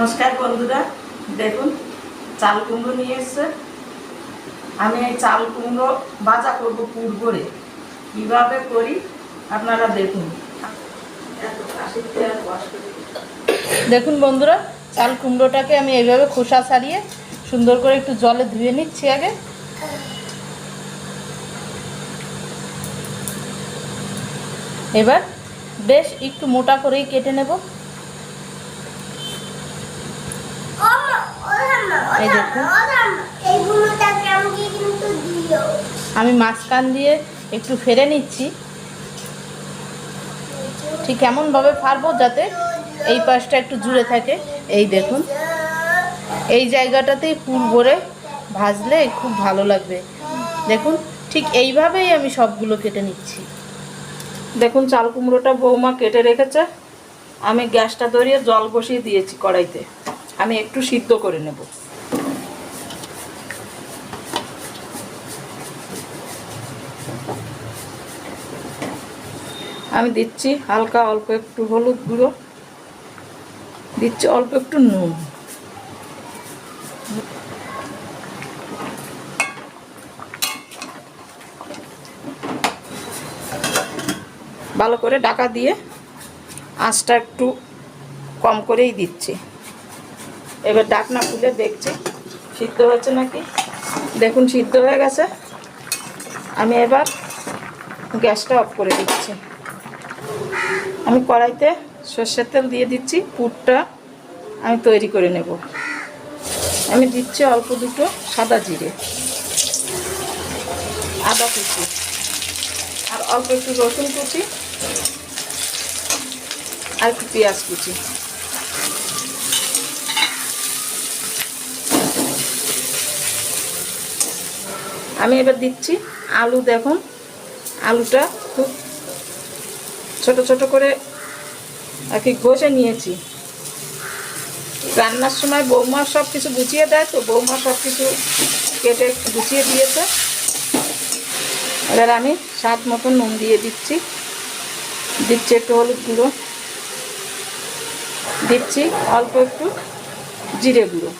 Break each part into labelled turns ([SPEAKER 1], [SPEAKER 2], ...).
[SPEAKER 1] নমস্কার বন্ধুরা। দেখুন, চাল কুমড়ো নিয়ে এসছে। আমি এই চাল কুমড়ো ভাজা করব পুর করে কীভাবে করি আপনারা দেখুন।
[SPEAKER 2] দেখুন বন্ধুরা, চাল কুমড়োটাকে আমি এইভাবে খোসা ছাড়িয়ে সুন্দর করে একটু জলে ধুয়ে নিচ্ছি আগে। এবার বেশ একটু মোটা করেই কেটে নেব। এই দেখুন আমি মাঝখান দিয়ে একটু ফেরে নিচ্ছি। ঠিক এমনভাবে ফাড়বো যাতে এই পাশটা একটু জুড়ে থাকে। এই দেখুন। এই জায়গাটাতেই পুর ভরে ভাজলে খুব ভালো লাগবে। দেখুন ঠিক এইভাবেই আমি সবগুলো কেটে নিচ্ছি।
[SPEAKER 1] দেখুন চাল কুমড়োটা বৌমা কেটে রেখেছে। আমি গ্যাসটা ধরিয়ে জল বসিয়ে দিয়েছি কড়াইতে। আমি একটু সিদ্ধ করে নেব। আমি দিচ্ছি হালকা অল্প একটু হলুদ গুঁড়ো। দিচ্ছি অল্প একটু নুন। ভালো করে ডাকা দিয়ে আঁচটা একটু কম করেই দিচ্ছি। এবার ডাকনা খুলে দেখছি, সিদ্ধ হয়েছে নাকি? দেখুন, সিদ্ধ হয়ে গেছে। আমি এবার গ্যাসটা অফ করে দিচ্ছি। আমি কড়াইতে সর্ষের তেল দিয়ে দিচ্ছি, পুরটা আমি তৈরি করে নেব। আমি দিচ্ছি অল্প দুটো সাদা জিরে, আদা কুচি, আর অল্প একটু রসুন কুচি আর একটু পেঁয়াজ কুচি। আমি এবার দিচ্ছি আলু, দেখুন। আলুটা খুব ছোট ছোট করে আর কি ঘষে নিয়েছি। রান্নার সময় বৌমা সব কিছু গুছিয়ে দেয় তো, বৌমা সব কিছু কেটে গুছিয়ে দিয়েছে। এবার আমি স্বাদ মতো নুন দিয়ে দিচ্ছি। দিচ্ছি একটু হলুদ গুঁড়ো। দিচ্ছি অল্প একটু জিরে গুঁড়ো।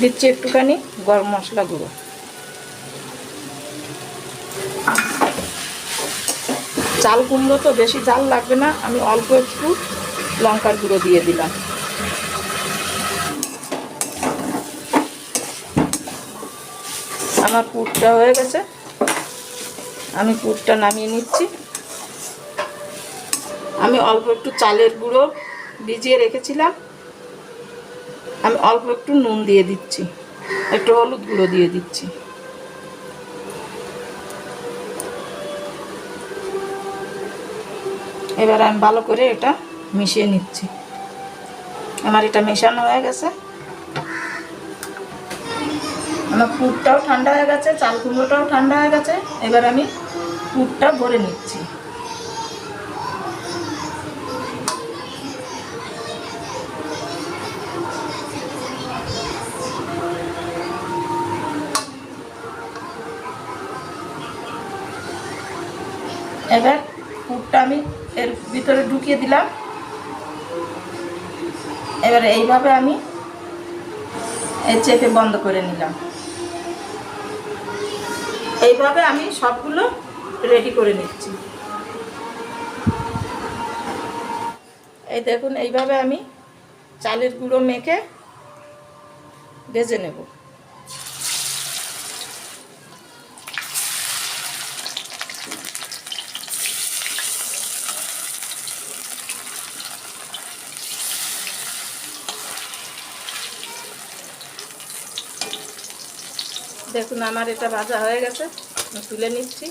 [SPEAKER 1] দিচ্ছি একটুখানি গরম মশলা গুঁড়ো। চাল কুমড়ো তো বেশি জাল লাগবে না, আমি অল্প একটু লঙ্কার গুঁড়ো দিয়ে দিলাম। আমার পুরটা হয়ে গেছে। আমি পুরটা নামিয়ে নিচ্ছি। আমি অল্প একটু চালের গুঁড়ো ভিজিয়ে রেখেছিলাম। আমি অল্প একটু নুন দিয়ে দিচ্ছি, একটু হলুদ গুঁড়ো দিয়ে দিচ্ছি। এবার আমি ভালো করে এটা মিশিয়ে নিচ্ছি। আমার এটা মেশানো হয়ে গেছে। আমার পুরটাও ঠান্ডা হয়ে গেছে, চাল কুমড়োটাও ঠান্ডা হয়ে গেছে। এবার আমি পুরটা ভরে নিচ্ছি। এবার পুরটা আমি এর ভিতরে ঢুকিয়ে দিলাম। এবার এইভাবে আমি এই চেপে বন্ধ করে নিলাম। এইভাবে আমি সবগুলো রেডি করে নিচ্ছি। এই দেখুন, এইভাবে আমি চালের গুঁড়ো মেখে ভেজে নেব। দেখুন আমার এটা ভাজা হয়ে গেছে তুলে নিচ্ছি।